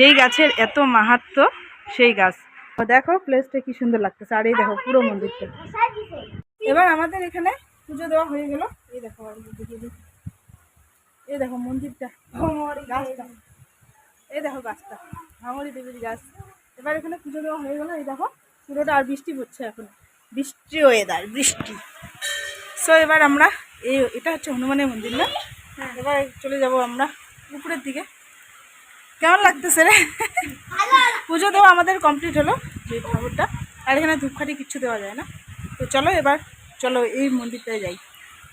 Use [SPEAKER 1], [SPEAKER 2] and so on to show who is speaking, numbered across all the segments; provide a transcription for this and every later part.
[SPEAKER 1] যেই গাছের এত মাহাত্ম সেই গাছ। ও দেখো প্লেসটা কি সুন্দর লাগতেছে। আর এই দেখো পুরো মন্দিরটা। এবার আমাদের এখানে পুজো দেওয়া হয়ে গেল। এই দেখো। এই দেখো মন্দিরটা। গাছটা। এই দেখো গাছটা ভাঙরি দেবীর গাছ। এবার এখানে পুজো দেওয়া হয়ে গেল। এই দেখো পুরোটা আর বৃষ্টি পড়ছে এখন। বৃষ্টি ওয়েদার বৃষ্টি। সো এবার আমরা এই এটা হচ্ছে হনুমানের মন্দির না? এবার চলে যাব আমরা উপরের দিকে। কেমন লাগতেছে রে? পুজো দেওয়া আমাদের কমপ্লিট হলো, যে ঠাকুরটা। আর এখানে ধূপখাটি কিচ্ছু দেওয়া যায় না। তো চলো এবার, চলো এই মন্দিরটায় যাই।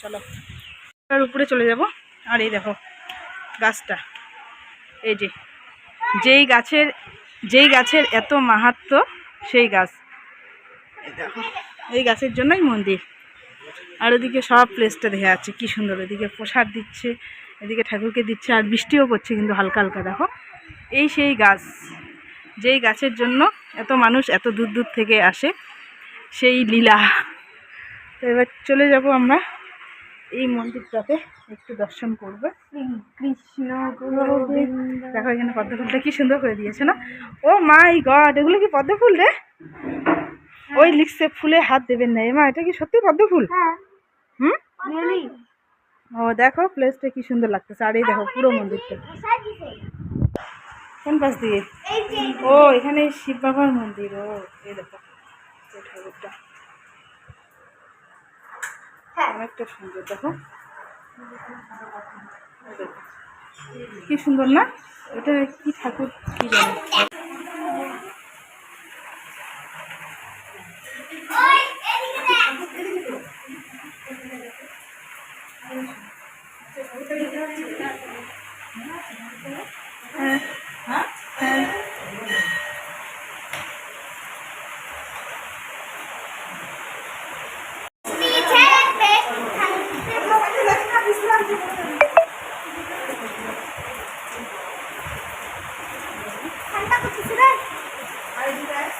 [SPEAKER 1] চলো। এবার উপরে চলে যাব। আর এই দেখো, গাছটা। এই যে, যেই গাছের যেই গাছের এত মাহাত্ম, সেই গাছ। এই দেখো, এই গাছের জন্যই মন্দির। আর ওদিকে সব প্লেসটা দেখা যাচ্ছে, কি সুন্দর। এদিকে প্রসাদ দিচ্ছে, এদিকে ঠাকুরকে দিচ্ছে, আর বৃষ্টিও পড়ছে কিন্তু হালকা হালকা, দেখো। এই সেই গাছ যেই গাছের জন্য এত মানুষ এত দূর দূর থেকে আসে সেই লীলা। তো এবার চলে যাব আমরা এই মন্দিরটাতে একটু দর্শন করবে।
[SPEAKER 2] কৃষ্ণ
[SPEAKER 1] দেখো এখানে পদ্ম ফুলটা কি সুন্দর করে দিয়েছে না? ও মাই গড এগুলো কি পদ্ম ফুল রে? ওই লিখছে ফুলে হাত দেবেন না। মা এটা কি সত্যি পদ্ম ফুল
[SPEAKER 2] হ্যাঁ।
[SPEAKER 1] হুম? ও দেখো প্লেসটা কি সুন্দর লাগতেছে। আর এই দেখো পুরো মন্দিরটা। কোন পাশ দিয়ে? ও এখানে শিব বাবার মন্দির ও এই দেখো। ঠাকুরটা।
[SPEAKER 2] হ্যাঁ।
[SPEAKER 1] অনেকটা সুন্দর দেখো। কি সুন্দর না? ওটা কি ঠাকুর কি জানি?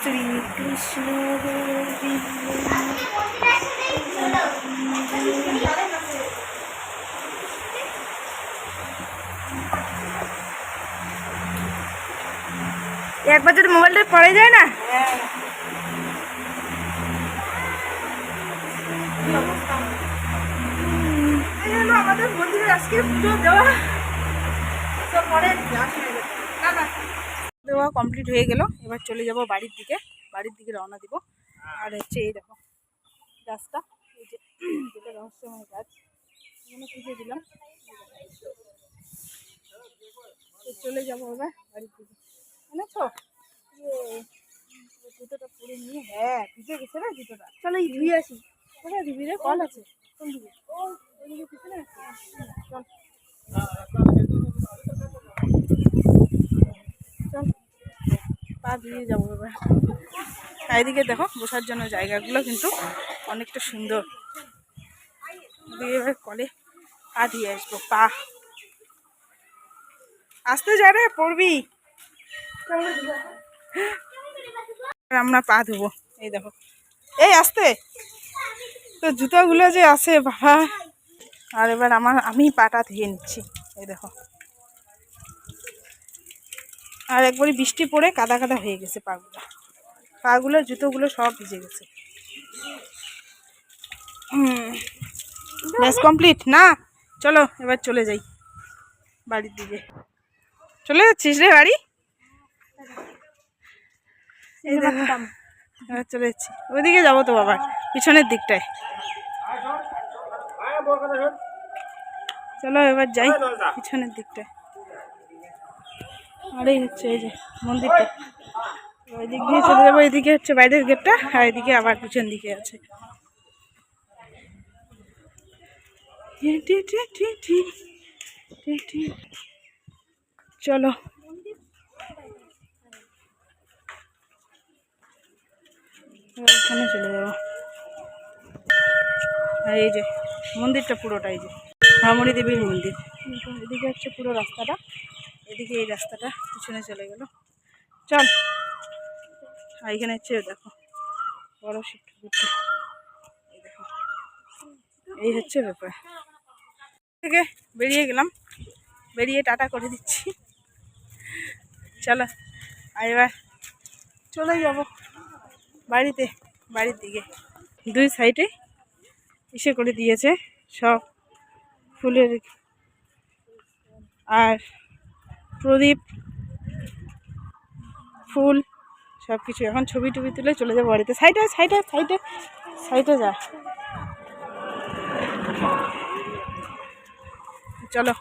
[SPEAKER 1] শ্রীকৃষ্ণ একবার যদি মোবাইলটা পড়ে যায় না? আমাদের মন্দিরের আজকে পুজো দেওয়া। পরে দেওয়া কমপ্লিট হয়ে গেল। এবার চলে যাব বাড়ির দিকে। বাড়ির দিকে রওনা দিব। আর হচ্ছে এই দেখো গাছটা এই যে যেটা রহস্যময় গাছ এখানে পুজো দিলাম। চলে যাব এবার বাড়ির দিকে। এনেছো ইয়ে, জুতোটা পরে নিয়ে হ্যাঁ ভিজে গেছে না জুতোটা? চলো এই ধুয়ে আসি। কোথায় ধুবি রে? কল আছে। কোন দিকে? পিছনে? আছে চল। ধুয়ে যাব এবার। চারিদিকে দেখো, বসার জন্য জায়গাগুলো কিন্তু অনেকটা সুন্দর। দিয়ে এবার কলে পা দিয়ে আসব, পা। আসতে যা রে, পড়বি। আমরা পা ধুবো। এই দেখো। এই, আসতে। তো জুতোগুলো যে আছে, বাবা। আর এবার আমার, আমি পাটা ধুয়ে নিচ্ছি। এই দেখো। আর একবারই বৃষ্টি পড়ে কাদা কাদা হয়ে গেছে পাগুলো। পাগুলো জুতোগুলো সব ভিজে গেছে। ব্যাস কমপ্লিট না? চলো এবার চলে যাই বাড়ির দিকে। চলে যাচ্ছিস রে বাড়ি? এই দেখো চলে যাচ্ছি। ওইদিকে যাব তো বাবা পিছনের দিকটায়। চলো এবার যাই পিছনের দিকটায়। আর এই হচ্ছে, এই যে মন্দিরটা। ওই দিক দিয়ে চলে যাব, এদিকে হচ্ছে বাইরের গেটটা, আর এদিকে আবার পিছন দিকে আছে। চলো। এখানে চলে যাব। আর এই যে মন্দিরটা পুরোটা এই যে। ভ্রমণী দেবীর মন্দির। এদিকে হচ্ছে পুরো রাস্তাটা। এদিকে এই রাস্তাটা পিছনে চলে গেল। চল। এখানে হচ্ছে দেখো, বড় শিব এই দেখো, এই হচ্ছে ব্যাপার। থেকে বেরিয়ে গেলাম। বেরিয়ে টাটা করে দিচ্ছি। চলো, আর এবার চলে যাব বাড়িতে, বাড়ির দিকে। দুই সাইডে ইসে করে দিয়েছে সব ফুলের আর প্রদীপ, ফুল সব কিছু এখন ছবি টুবি তুলে চলে যাব বাড়িতে। সাইডে সাইডে সাইডে সাইডে যা। চলো।